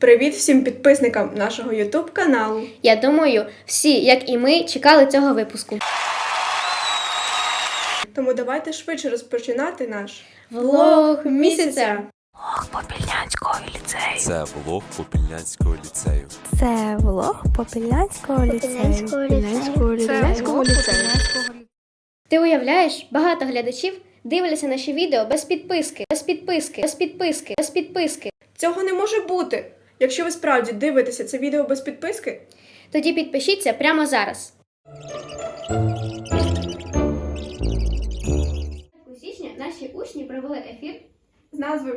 Привіт всім підписникам нашого YouTube каналу. Я думаю, всі, як і ми, чекали цього випуску. Тому давайте швидше розпочинати наш Влог місяця. Це влог Попільнянського ліцею. Це влог Попільнянського ліцею. Попільнянського ліцею. Ти уявляєш, багато глядачів дивляться наші відео без підписки, без підписки, без підписки, без підписки. Цього не може бути. Якщо ви справді дивитеся це відео без підписки, Тоді підпишіться прямо зараз. У січня наші учні провели ефір. з назвою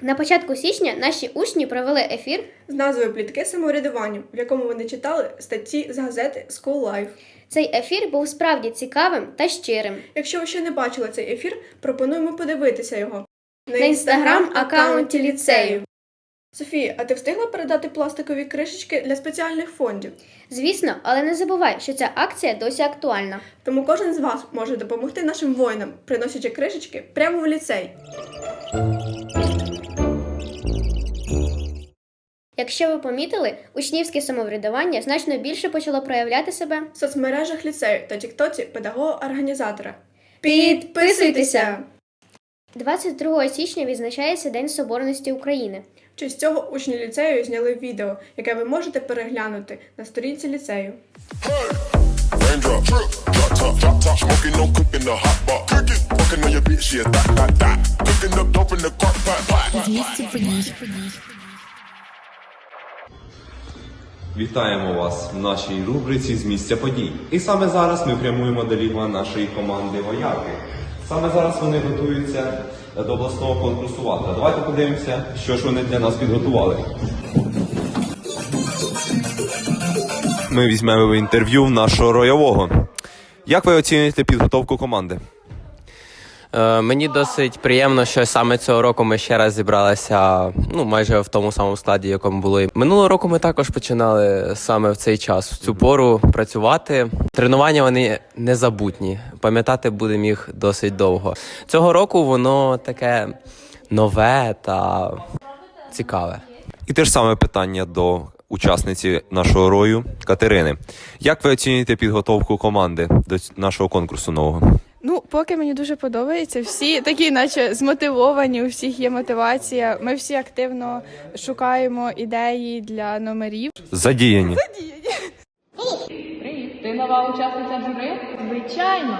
На початку січня наші учні провели ефір. з назвою Плітки самоврядування, в якому вони читали статті з газети School Life. Цей ефір був справді цікавим та щирим. Якщо ви ще не бачили цей ефір, пропонуємо подивитися його На інстаграм-аккаунті ліцею. Софія, а ти встигла передати пластикові кришечки для спеціальних фондів? Звісно, але не забувай, що ця акція досі актуальна. Тому кожен з вас може допомогти нашим воїнам, приносячи кришечки прямо в ліцей. Якщо ви помітили, учнівське самоврядування значно більше почало проявляти себе. в соцмережах ліцею та тіктоці педагога-організатора. Підписуйтеся! 22 січня відзначається День Соборності України. В честь цього учні ліцею зняли відео, яке ви можете переглянути на сторінці ліцею. Вітаємо вас в нашій рубриці з місця подій. І саме зараз ми прямуємо до лігва нашої команди вояки. Саме зараз вони готуються до обласного конкурсу ватра. Давайте подивимося, що ж вони для нас підготували. Ми візьмемо інтерв'ю в нашого роявого. Як ви оцінюєте підготовку команди? Е, Мені досить приємно, що саме цього року ми ще раз зібралися ну майже в тому самому складі, якому були. Минулого року ми також починали саме в цей час, в цю пору працювати. Тренування вони незабутні. Пам'ятати будемо їх досить довго. Цього року воно таке нове та цікаве. І те ж саме питання до учасниці нашого рою Катерини. Як ви оцінюєте підготовку команди до нашого конкурсу нового? Ну, поки мені дуже подобається. Всі такі, наче змотивовані, у всіх є мотивація. Ми всі активно шукаємо ідеї для номерів. Задіяні. Привіт, ти нова учасниця жури? Звичайно.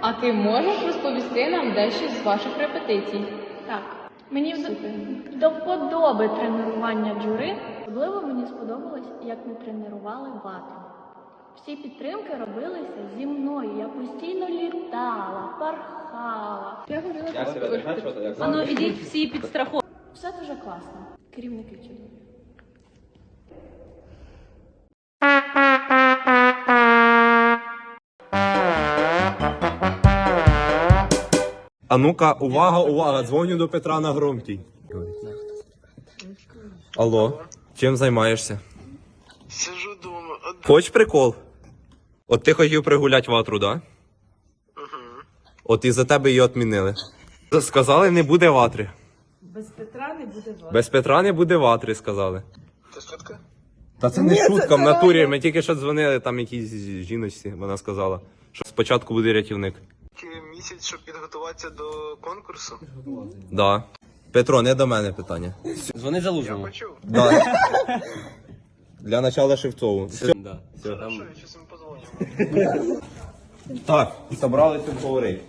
А ти можеш розповісти нам дещо з ваших репетицій? Так, мені вд- до вподоби тренування джури. Особливо мені сподобалось, як ми тренували вату. Всі підтримки робилися зі мною. Я постійно літала, пархала. Я говорила Ану, ідіть всі під страху. Все дуже класно. Керівники чудові. А ну-ка, увага, увага, дзвоню до Петра на громкий. Алло, чим займаєшся? Сижу дома, Хоч прикол? От ти хотів пригуляти ватру, да? От і за тебе її отмінили. Сказали, не буде ватри. Без Петра не буде ватри. Без Петра не буде ватри, сказали. Це шутка? Та це не шутка в натурі. Ми тільки що дзвонили там якійсь жіночці, вона сказала, що спочатку буде рятівник. Місяць, щоб підготуватися до конкурсу. Да. Петро, не до мене питання. Дзвони залужному. Почув. Да. Для начала Шевцову. Да. Все, там... Я щас йому позвоню. Так, собралися поговорити.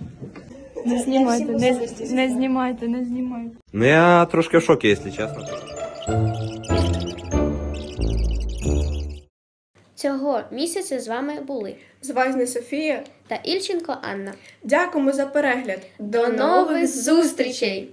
Не знімайте, не, не знімайте, не знімайте. Ну я трошки в шокі, якщо чесно. Цього місяця з вами були З Вайзни Софія. та Ільченко Анна. Дякуємо за перегляд. До нових зустрічей!